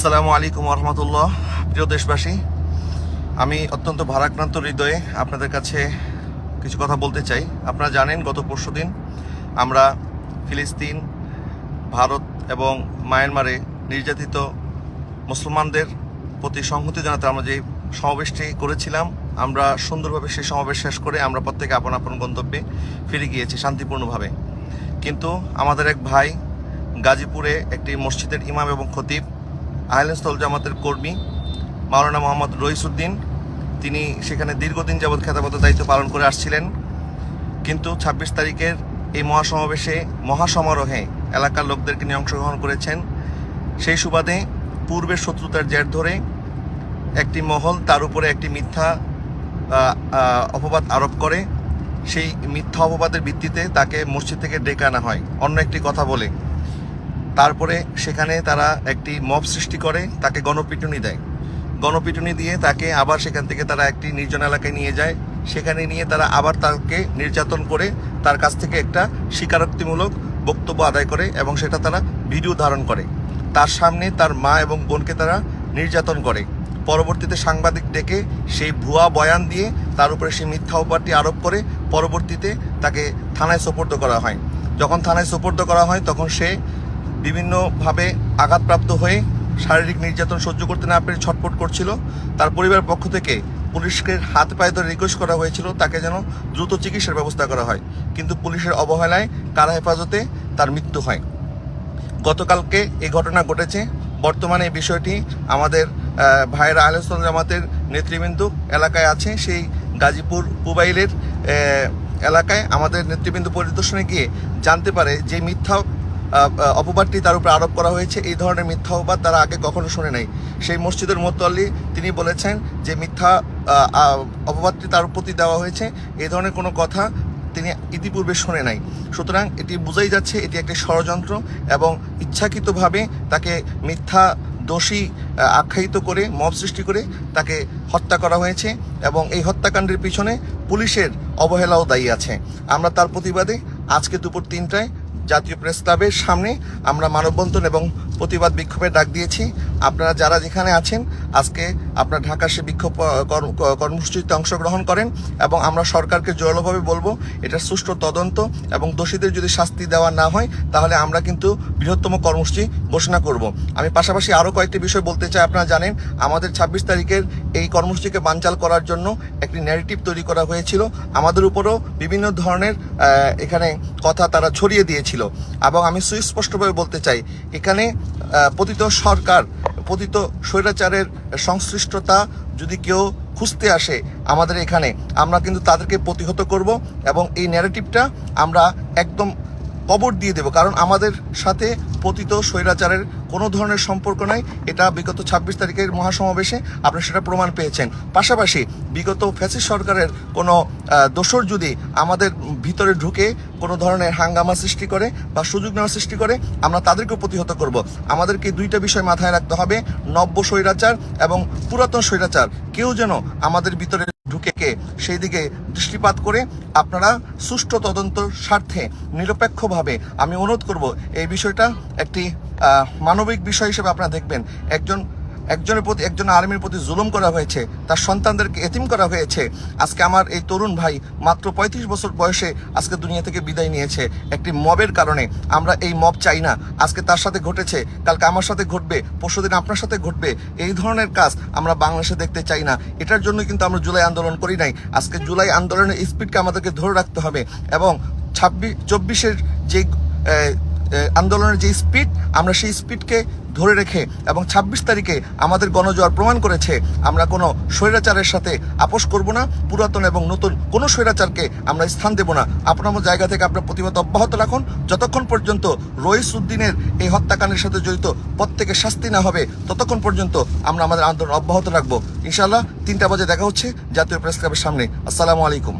আসসালামু আলাইকুম রহমতুল্লাহ প্রিয় দেশবাসী, আমি অত্যন্ত ভারাক্রান্ত হৃদয়ে আপনাদের কাছে কিছু কথা বলতে চাই। আপনারা জানেন, গত পরশুদিন আমরা ফিলিস্তিন, ভারত এবং মায়ানমারে নির্যাতিত মুসলমানদের প্রতি সংহতি জানাতে আমরা যে সমাবেশটি করেছিলাম, আমরা সুন্দরভাবে সেই সমাবেশ শেষ করে আমরা প্রত্যেকে আপন আপন গন্তব্যে ফিরে গিয়েছি শান্তিপূর্ণভাবে। কিন্তু আমাদের এক ভাই গাজীপুরে একটি মসজিদের ইমাম এবং খতিব আহলেস্তল জামাতের কর্মী মাওলানা মোহাম্মদ রইসুদ্দিন। তিনি সেখানে দীর্ঘদিন যাবৎ খেতাবত দায়িত্ব পালন করে আসছিলেন। কিন্তু ছাব্বিশ তারিখের এই মহাসমাবেশে মহাসমারোহে এলাকার লোকদেরকে নিয়ে অংশগ্রহণ করেছেন। সেই সুবাদে পূর্বের শত্রুতার জের ধরে একটি মহল তার উপরে একটি মিথ্যা অপবাদ আরোপ করে। সেই মিথ্যা অপবাদের ভিত্তিতে তাকে মসজিদ থেকে ডেকে আনা হয়। অন্য একটি কথা বলে তারপরে সেখানে তারা একটি মব সৃষ্টি করে, তাকে গণপিটুনি দেয়। গণপিটুনি দিয়ে তাকে আবার সেখান থেকে তারা একটি নির্জন এলাকায় নিয়ে যায়। সেখানে নিয়ে তারা আবার তাকে নির্যাতন করে তার কাছ থেকে একটা স্বীকারোক্তিমূলক বক্তব্য আদায় করে এবং সেটা তারা ভিডিও ধারণ করে। তার সামনে তার মা এবং বোনকে তারা নির্যাতন করে। পরবর্তীতে সাংবাদিক ডেকে সেই ভুয়া বয়ান দিয়ে তার উপরে সেই মিথ্যা অপবাদটি আরোপ করে পরবর্তীতে তাকে থানায় সোপর্দ করা হয়। যখন থানায় সোপর্দ করা হয়, তখন সে বিভিন্নভাবে আঘাতপ্রাপ্ত হয়ে শারীরিক নির্যাতন সহ্য করতে না পেরে ছটফট করছিল। তার পরিবারের পক্ষ থেকে পুলিশকে হাত পায়ে ধরে রিকোয়েস্ট করা হয়েছিল তাকে যেন দ্রুত চিকিৎসার ব্যবস্থা করা হয়। কিন্তু পুলিশের অবহেলায় কারা হেফাজতে তার মৃত্যু হয়। গতকালকে এই ঘটনা ঘটেছে। বর্তমানে এই বিষয়টি আমাদের ভাইয়েরা আলোচনা জামাতের নেতৃবৃন্দ এলাকায় আছে। সেই গাজীপুর পুবাইলের এলাকায় আমাদের নেতৃবৃন্দ পরিদর্শনে গিয়ে জানতে পারে যে মিথ্যা অপবাদটি তার উপরে আরোপ করা হয়েছে। এই ধরনের মিথ্যা অপবাদ তারা আগে কখনো শুনে নাই। সেই মসজিদের মোতোয়াল্লি তিনি বলেছেন যে মিথ্যা অপবাদটি তার প্রতি দেওয়া হয়েছে। এই ধরনের কোনো কথা তিনি ইতিপূর্বে শোনে নাই। সুতরাং এটি বোঝাই যাচ্ছে এটি একটি ষড়যন্ত্র এবং ইচ্ছাকৃতভাবে তাকে মিথ্যা দোষী আখ্যায়িত করে, মব সৃষ্টি করে তাকে হত্যা করা হয়েছে এবং এই হত্যাকাণ্ডের পিছনে পুলিশের অবহেলাও দায়ী আছে। আমরা তার প্রতিবাদে আজকে দুপুর তিনটায় জাতীয় প্রেস ক্লাবের সামনে আমরা মানববন্ধন এবং প্রতিবাদ বিক্ষোভের ডাক দিয়েছি। আপনারা যারা যেখানে আছেন, আজকে আপনারা ঢাকার সে বিক্ষোভ কর্ম- কর্মসূচিতে অংশগ্রহণ করেন এবং আমরা সরকারকে জোরালোভাবে বলব, এটা সুষ্ঠু তদন্ত এবং দোষীদের যদি শাস্তি দেওয়া না হয়, তাহলে আমরা কিন্তু বৃহত্তম কর্মসূচি ঘোষণা করব। আমি পাশাপাশি আরও কয়েকটি বিষয় বলতে চাই, আপনারা জানেন, আমাদের ছাব্বিশ তারিখের এই কর্মসূচিকে বানচাল করার জন্য একটি ন্যারেটিভ তৈরি করা হয়েছিল। আমাদের উপরও বিভিন্ন ধরনের এখানে কথা তারা ছড়িয়ে দিয়েছিল। এবং আমি সুস্পষ্টভাবে বলতে চাই, এখানে পতিত সরকার, পতিত স্বৈরাচারের সংশ্লিষ্টতা যদি কেউ খুঁজতে আসে আমাদের এখানে, আমরা কিন্তু তাদেরকে প্রতিহত করব এবং এই ন্যারেটিভটা আমরা একদম কবর দিয়ে দেব। কারণ আমাদের সাথে পতিত স্বৈরাচারের কোনো ধরনের সম্পর্ক নাই। এটা বিগত ছাব্বিশ তারিখের মহাসমাবেশে আপনারা সেটা প্রমাণ পেয়েছেন। পাশাপাশি বিগত ফ্যাসিস্ট সরকারের কোনো দোষর যদি আমাদের ভিতরে ঢুকে কোনো ধরনের হাঙ্গামা সৃষ্টি করে বা সুযোগ নেওয়ার সৃষ্টি করে, আমরা তাদেরকেও প্রতিহত করব। আমাদেরকে দুইটা বিষয় মাথায় রাখতে হবে। নব্য স্বৈরাচার এবং পুরাতন স্বৈরাচার। কেউ যেন আমাদের ভিতরে ঢুকে সেই দিকে দৃষ্টিপাত করে আপনারা সুষ্ঠু তদন্ত স্বার্থে, নিরপেক্ষভাবে আমি অনুরোধ করব, এই বিষয়টা একটি মানবিক বিষয় হিসেবে আপনারা দেখবেন। একজন একজনের প্রতি, একজন আর্মির প্রতি জুলুম করা হয়েছে, তার সন্তানদেরকে এতিম করা হয়েছে। আজকে আমার এই তরুণ ভাই মাত্র পঁয়ত্রিশ বছর বয়সে আজকে দুনিয়া থেকে বিদায় নিয়েছে একটি মবের কারণে। আমরা এই মব চাই না। আজকে তার সাথে ঘটেছে, কালকে আমার সাথে ঘটবে পরশুদিন আপনার সাথে ঘটবে। এই ধরনের কাজ আমরা বাংলাদেশে দেখতে চাই না। এটার জন্য কিন্তু আমরা জুলাই আন্দোলন করি নাই। আজকে জুলাই আন্দোলনের স্পিডকে আমাদেরকে ধরে রাখতে হবে এবং ছাব্বিশ চব্বিশের যে আন্দোলনের যে স্পিড, আমরা সেই স্পিডকে ধরে রেখে এবং ছাব্বিশ তারিখে আমাদের গণজোয়ার প্রমাণ করেছে, আমরা কোনো স্বৈরাচারের সাথে আপোষ করব না, পুরাতন এবং নতুন কোনো স্বৈরাচারকে আমরা স্থান দেব না। আপনার জায়গা থেকে আপনার প্রতিবাদ অব্যাহত রাখুন। যতক্ষণ পর্যন্ত রইস উদ্দিনের এই হত্যাকাণ্ডের সাথে জড়িত প্রত্যেকের শাস্তি না হবে, ততক্ষণ পর্যন্ত আমরা আমাদের আন্দোলন অব্যাহত রাখব। ইনশাল্লাহ তিনটা বাজে দেখা হচ্ছে, জাতীয় প্রেস ক্লাবের সামনে। আসসালামু আলাইকুম।